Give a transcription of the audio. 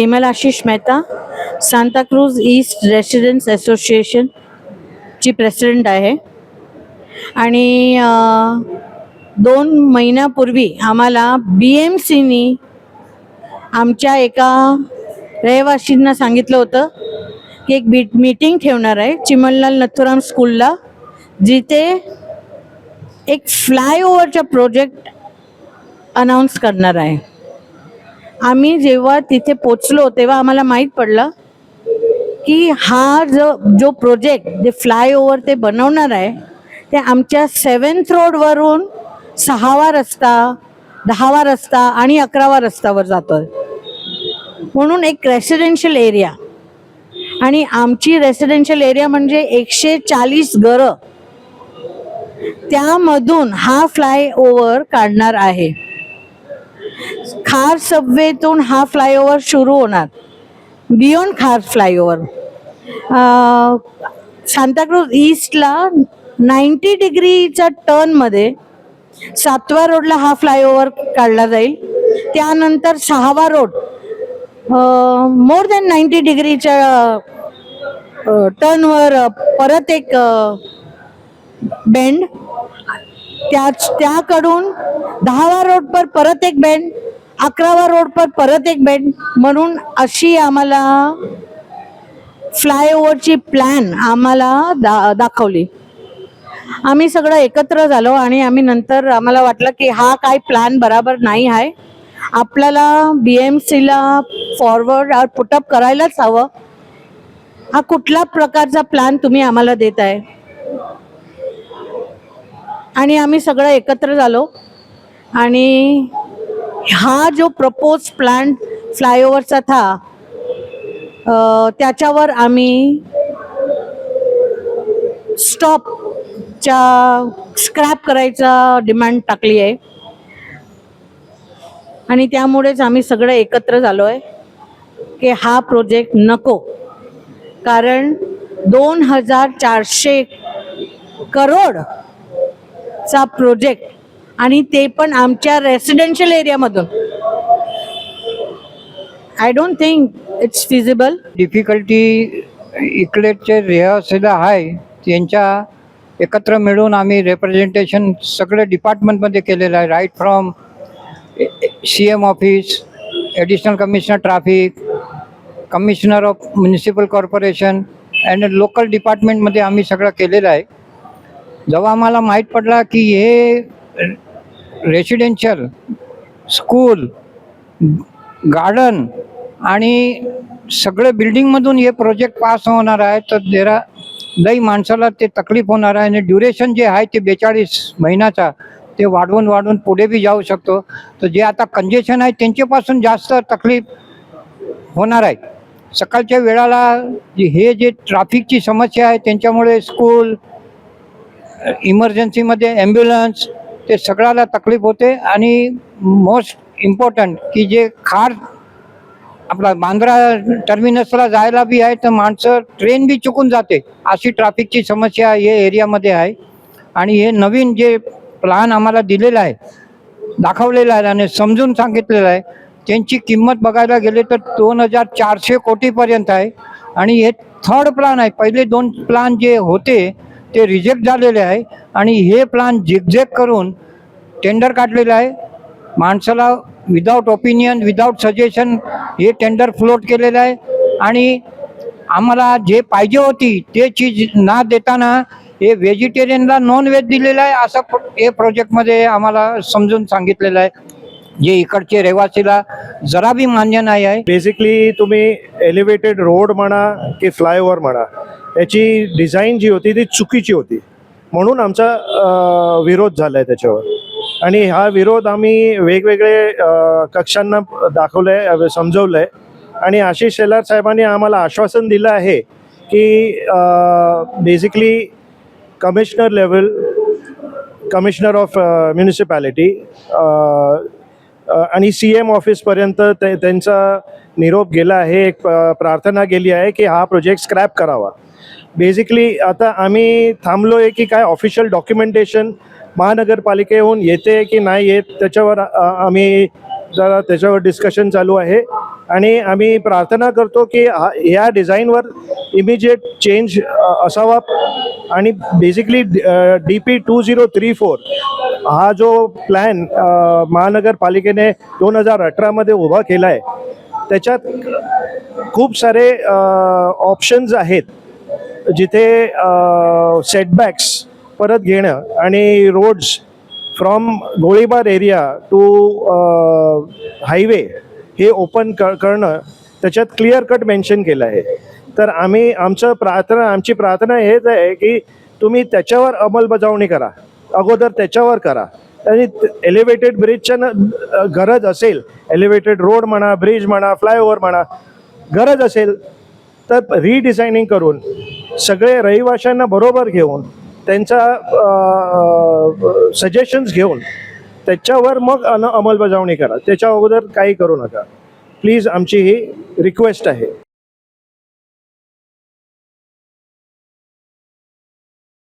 Hemal Ashish Mehta Santacruz east residents association ची president आहे. आणि दोन महिन्यापूर्वी आम्हाला बी एम सीनी आमच्या एका रहिवाशींना सांगितलं होतं की एक बी मीटिंग ठेवणार आहे चिमनलाल नथुराम स्कूलला जिथे एक फ्लायओव्हरचा प्रोजेक्ट अनाऊन्स करणार आहे. आम्ही जेव्हा तिथे पोचलो तेव्हा आम्हाला माहीत पडलं की हा जो जो प्रोजेक्ट जे फ्लायओव्हर ते बनवणार आहे ते आमच्या सेवन्थ रोडवरून सहावा रस्ता दहावा रस्ता आणि अकरावा रस्त्यावर जातोय. म्हणून एक रेसिडेन्शियल एरिया आणि आमची रेसिडेन्शियल एरिया म्हणजे एकशे चाळीस घरं. त्यामधून हा फ्लायओव्हर काढणार आहे. खार सबवेतून हा फ्लायओव्हर सुरू होणार. बियॉन्ड खार फ्लायओव्हर सांताक्रूज ईस्टला नाईन्टी डिग्रीच्या टर्नमध्ये सातवा रोडला हा फ्लायओव्हर काढला जाईल. त्यानंतर सहावा रोड मोर दॅन नाईन्टी डिग्रीच्या टर्नवर परत एक बेंड त्याच त्याकडून दहावा रोड पर परत एक बेंड अकरावा रोड पर परत एक बेड म्हणून अशी आम्हाला फ्लायओव्हरची प्लॅन आम्हाला दा दाखवली. आम्ही सगळं एकत्र झालो आणि आम्ही नंतर आम्हाला वाटलं की हा काय प्लॅन बराबर नाही आहे. आपल्याला बी एम सीला फॉरवर्ड पुटअप करायलाच हवं. हा कुठला प्रकारचा प्लॅन तुम्ही आम्हाला देत आहे? आणि आम्ही सगळं एकत्र झालो. आणि हा जो प्रपोज प्लॅन फ्लायओव्हरचा था त्याच्यावर आम्ही स्टॉपच्या स्क्रॅप करायचा डिमांड टाकली आहे. आणि त्यामुळेच आम्ही सगळं एकत्र झालो आहे की हा प्रोजेक्ट नको. कारण दोन हजार चारशे करोडचा प्रोजेक्ट आणि ते पण आमच्या residential एरियामधून I don't think it's feasible difficulty इकडेचे रहिवासीला आहे त्यांच्या एकत्र मिळून आम्ही रिप्रेझेंटेशन सगळे डिपार्टमेंटमध्ये केलेलं आहे right from C M office additional commissioner traffic commissioner of municipal corporation and local डिपार्टमेंटमध्ये आम्ही सगळं केलेलं आहे. जेव्हा आम्हाला माहीत पडला की हे रेसिडेन्शियल स्कूल गार्डन आणि सगळे बिल्डिंगमधून हे प्रोजेक्ट पास होणार आहे. तर जरा लई माणसाला ते तकलीफ होणार आहे आणि ड्युरेशन जे आहे ते बेचाळीस महिन्याचा ते वाढवून वाढवून पुढे बी जाऊ शकतो. तर जे आता कंजेशन आहे त्यांच्यापासून जास्त तकलीफ होणार आहे. सकाळच्या वेळाला जे हे जे ट्रॅफिकची समस्या आहे त्यांच्यामुळे स्कूल इमर्जन्सीमध्ये ॲम्ब्युलन्स ते सगळ्याला तकलीफ होते आणि मोस्ट इम्पॉर्टंट की जे खार आपला बांद्रा टर्मिनसला जायला बी आहे तर माणसं ट्रेन बी चुकून जाते. अशी ट्रॅफिकची समस्या हे एरियामध्ये आहे. आणि हे नवीन जे प्लान आम्हाला दिलेला आहे दाखवलेला आहे आणि समजून सांगितलेलं आहे त्यांची किंमत बघायला गेले तर दोन हजार चारशे कोटीपर्यंत आहे. आणि हे थर्ड प्लान आहे. पहिले दोन प्लान जे होते ते रिजेक्ट झालेले आहे. आणि हे प्लान झिकझेक करून टेंडर काढलेलं आहे. माणसाला विदाऊट ओपिनियन विदाऊट सजेशन हे टेंडर फ्लोट केलेलं आहे. आणि आम्हाला जे पाहिजे होती ते चीज ना देताना हे व्हेजिटेरियनला नॉन व्हेज दिलेलं आहे असं प्र- हे प्रोजेक्टमध्ये आम्हाला समजून सांगितलेलं आहे. जे इकडचे रहिवासीला जरा बी मान्य नाही आहे. बेसिकली तुम्ही एलिव्हेटेड रोड म्हणा की फ्लायओव्हर म्हणा याची डिझाईन जी होती ती चुकीची होती. म्हणून आमचा विरोध झाला आहे त्याच्यावर. आणि हा विरोध आम्ही वेगवेगळे कक्षांना दाखवलं आहे समजवलं आहे आणि आशिष शेलार साहेबांनी आम्हाला आश्वासन दिलं आहे की basically commissioner level commissioner of municipality आणि सी एम ऑफिसपर्यंत ते त्यांचा निरोप गेला आहे एक प्रार्थना गेली आहे की हा प्रोजेक्ट स्क्रॅप करावा. बेसिकली आता आम्ही थांबलो आहे की काय ऑफिशियल डॉक्युमेंटेशन महानगरपालिकेहून येते की नाही येत त्याच्यावर आम्ही जरा त्याच्यावर डिस्कशन चालू आहे. आणि आम्ही प्रार्थना करतो की या डिझाईनवर इमिजिएट चेंज असावा. आणि basically D P two zero three four हा जो प्लॅन महानगरपालिकेने दोन हजार अठरामध्ये उभा केला आहे त्याच्यात खूप सारे ऑप्शन्स आहेत. जिथे सेटबॅक्स परत घेणं आणि roads from Golibar area to highway हे ओपन क करणं त्याच्यात क्लिअर कट मेन्शन केलं आहे. तर आम्ही आमचं प्रार्थना आमची प्रार्थना हेच आहे की तुम्ही त्याच्यावर अंमलबजावणी करा. अगोदर त्याच्यावर करा. आणि एलिव्हेटेड ब्रिजच्या गरज असेल एलिव्हेटेड रोड म्हणा ब्रिज म्हणा फ्लायओव्हर म्हणा गरज असेल तर रिडिझायनिंग करून सगळे रहिवाशांना बरोबर घेऊन त्यांचा सजेशन्स घेऊन त्याच्यावर मग अन अंमलबजावणी करा. त्याच्या अगोदर काही करू नका. प्लीज आमची ही रिक्वेस्ट आहे.